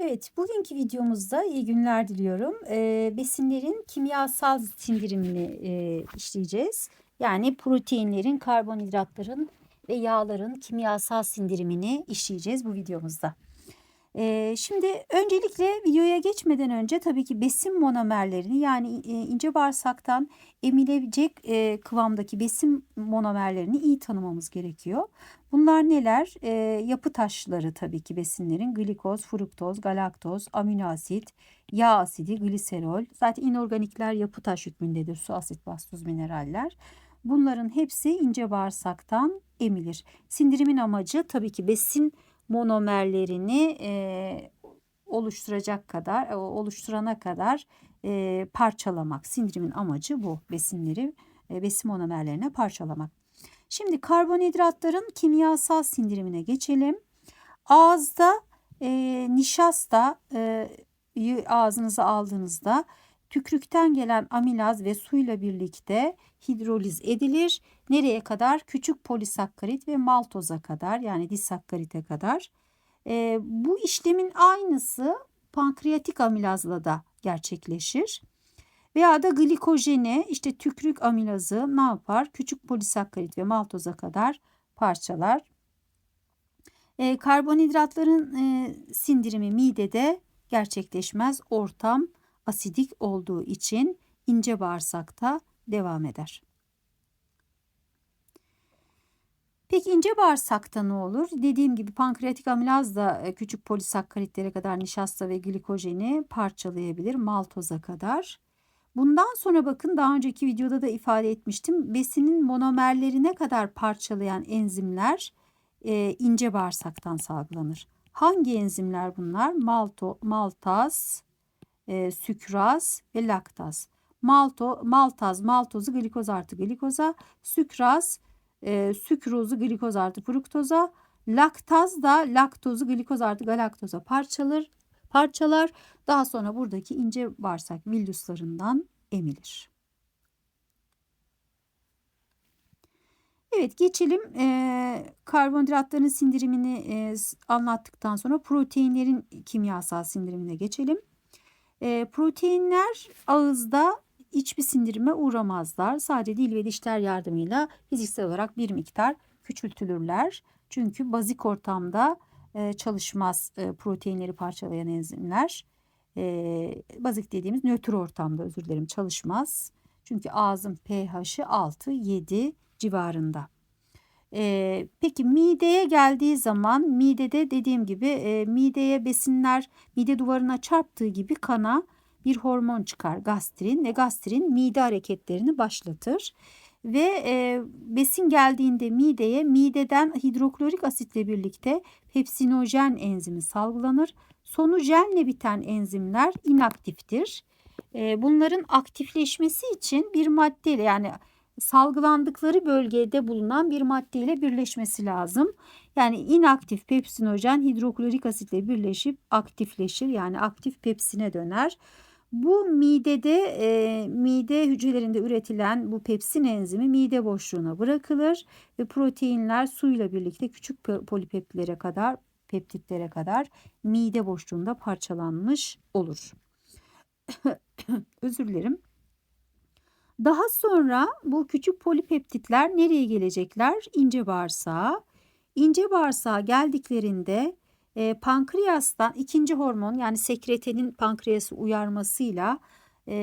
Evet, bugünkü videomuzda iyi günler diliyorum. Eee, besinlerin kimyasal sindirimini eee, işleyeceğiz. Yani proteinlerin, karbonhidratların ve yağların kimyasal sindirimini işleyeceğiz bu videomuzda. Şimdi öncelikle videoya geçmeden önce tabii ki besin monomerlerini yani e, ince bağırsaktan emilebilecek e, kıvamdaki besin monomerlerini iyi tanımamız gerekiyor. Bunlar neler? E, yapı taşları tabii ki besinlerin glikoz, fruktoz, galaktoz, amino asit, yağ asidi, gliserol. Zaten inorganikler yapı taş hükmündedir. Su, asit, baz, tuz, mineraller. Bunların hepsi ince bağırsaktan emilir. Sindirimin amacı tabii ki besin monomerlerini e, oluşturacak kadar, oluşturana kadar e, parçalamak. Sindirimin amacı bu. Besinleri, e, besin monomerlerine parçalamak. Şimdi karbonhidratların kimyasal sindirimine geçelim. Ağızda e, nişasta e, ağzınıza aldığınızda tükrükten gelen amilaz ve suyla birlikte hidroliz edilir. Nereye kadar? Küçük polisakkarit ve maltoza kadar yani disakkarite kadar. E, bu işlemin aynısı pankreatik amilazla da gerçekleşir. Veya da glikojeni işte tükrük amilazı ne yapar? Küçük polisakkarit ve maltoza kadar parçalar. E, karbonhidratların e, sindirimi midede gerçekleşmez. Ortam asidik olduğu için ince bağırsakta devam eder. Peki ince bağırsakta ne olur? Dediğim gibi pankreatik amilaz da e, küçük polisakkaritlere kadar nişasta ve glikojeni parçalayabilir maltoza kadar. Bundan sonra bakın daha önceki videoda da ifade etmiştim. Besinin monomerlerine kadar parçalayan enzimler e, ince bağırsaktan salgılanır. Hangi enzimler bunlar? Malto, maltaz, e, sükraz ve laktaz. Malto, maltaz, maltozu glikoz artı glikoza, sükraz, e, sükrozu glikoz artı fruktoza, laktaz da laktozu glikoz artı galaktoza parçalar, parçalar. Daha sonra buradaki ince bağırsak villuslarından emilir. Evet geçelim e, karbonhidratların sindirimini e, anlattıktan sonra proteinlerin kimyasal sindirimine geçelim. E, proteinler ağızda hiçbir sindirime uğramazlar. Sadece dil ve dişler yardımıyla fiziksel olarak bir miktar küçültülürler. Çünkü bazik ortamda e, çalışmaz e, proteinleri parçalayan enzimler. E, bazik dediğimiz nötr ortamda özür dilerim çalışmaz. Çünkü ağzın pH'i 6-7 civarında. Peki mideye geldiği zaman midede dediğim gibi mideye besinler mide duvarına çarptığı gibi kana bir hormon çıkar gastrin ve gastrin mide hareketlerini başlatır. Ve besin geldiğinde mideye mideden hidroklorik asitle birlikte pepsinojen enzimi salgılanır. Sonu jenle biten enzimler inaktiftir. Bunların aktifleşmesi için bir maddeyle yani salgılandıkları bölgede bulunan bir maddeyle birleşmesi lazım. Yani inaktif pepsinojen hidroklorik asitle birleşip aktifleşir yani aktif pepsine döner. Bu midede e, mide hücrelerinde üretilen bu pepsin enzimi mide boşluğuna bırakılır ve proteinler suyla birlikte küçük polipeptitlere kadar peptitlere kadar mide boşluğunda parçalanmış olur. Özür dilerim. Daha sonra bu küçük polipeptitler nereye gelecekler? İnce bağırsağa. İnce bağırsağa geldiklerinde e, pankreastan ikinci hormon yani sekretenin pankreası uyarmasıyla e,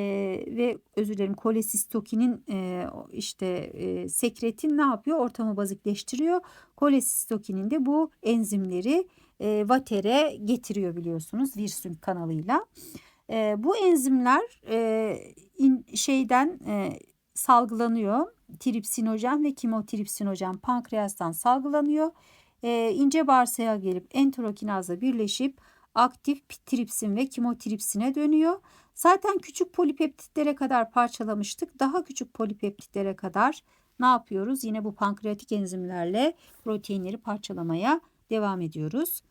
ve özür dilerim kolesistokinin e, işte e, sekretin ne yapıyor? Ortamı bazikleştiriyor. Kolesistokinin de bu enzimleri e, vatere getiriyor biliyorsunuz virsün kanalıyla. E, bu enzimler e, in, şeyden e, salgılanıyor. Tripsinojen ve kimotripsinojen pankreastan salgılanıyor e, ince bağırsağa gelip enterokinazla birleşip aktif tripsin ve kimotripsine dönüyor. Zaten küçük polipeptitlere kadar parçalamıştık. Daha küçük polipeptitlere kadar ne yapıyoruz? Yine bu pankreatik enzimlerle proteinleri parçalamaya devam ediyoruz.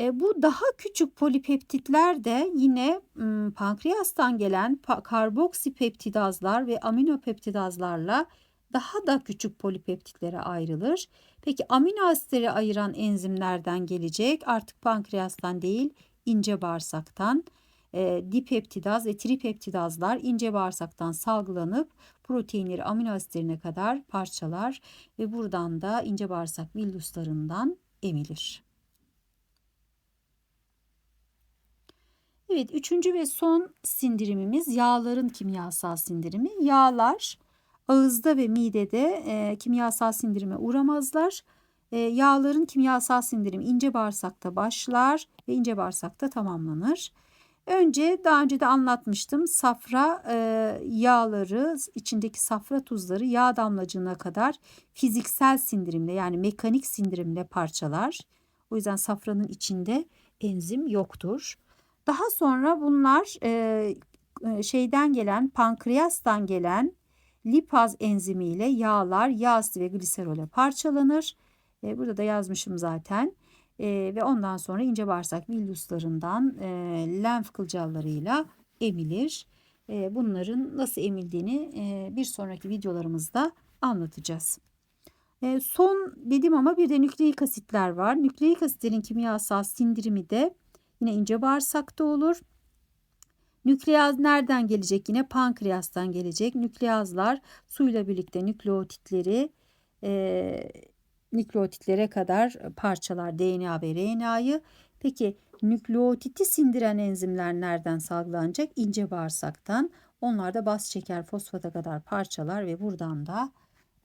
E, bu daha küçük polipeptitler de yine m, pankreastan gelen pa karboksipeptidazlar ve aminopeptidazlarla daha da küçük polipeptitlere ayrılır. Peki amino asitleri ayıran enzimlerden gelecek artık pankreastan değil ince bağırsaktan e, dipeptidaz ve tripeptidazlar ince bağırsaktan salgılanıp proteinleri amino asitlerine kadar parçalar ve buradan da ince bağırsak villuslarından emilir. Evet, üçüncü ve son sindirimimiz yağların kimyasal sindirimi. Yağlar ağızda ve midede e, kimyasal sindirime uğramazlar. E, yağların kimyasal sindirimi ince bağırsakta başlar ve ince bağırsakta tamamlanır. Önce daha önce de anlatmıştım safra e, yağları içindeki safra tuzları yağ damlacığına kadar fiziksel sindirimle yani mekanik sindirimle parçalar. O yüzden safranın içinde enzim yoktur. Daha sonra bunlar e, şeyden gelen pankreastan gelen lipaz enzimiyle yağlar, yağ asidi ve gliserole parçalanır. E, burada da yazmışım zaten. E, ve ondan sonra ince bağırsak villuslarından e, lenf kılcallarıyla emilir. E, bunların nasıl emildiğini e, bir sonraki videolarımızda anlatacağız. E, son dedim ama bir de nükleik asitler var. Nükleik asitlerin kimyasal sindirimi de yine ince bağırsakta olur. Nükleaz nereden gelecek? Yine pankreastan gelecek. Nükleazlar suyla birlikte nükleotitleri e, nükleotitlere kadar parçalar DNA ve RNA'yı. Peki nükleotiti sindiren enzimler nereden salgılanacak? İnce bağırsaktan. Onlar da baz şeker fosfata kadar parçalar ve buradan da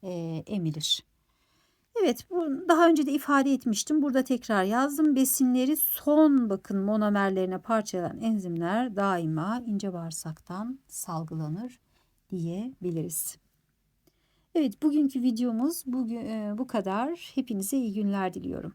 e, emilir. Evet, daha önce de ifade etmiştim. Burada tekrar yazdım. Besinleri son bakın monomerlerine parçalayan enzimler daima ince bağırsaktan salgılanır diyebiliriz. Evet, bugünkü videomuz bugün bu kadar. Hepinize iyi günler diliyorum.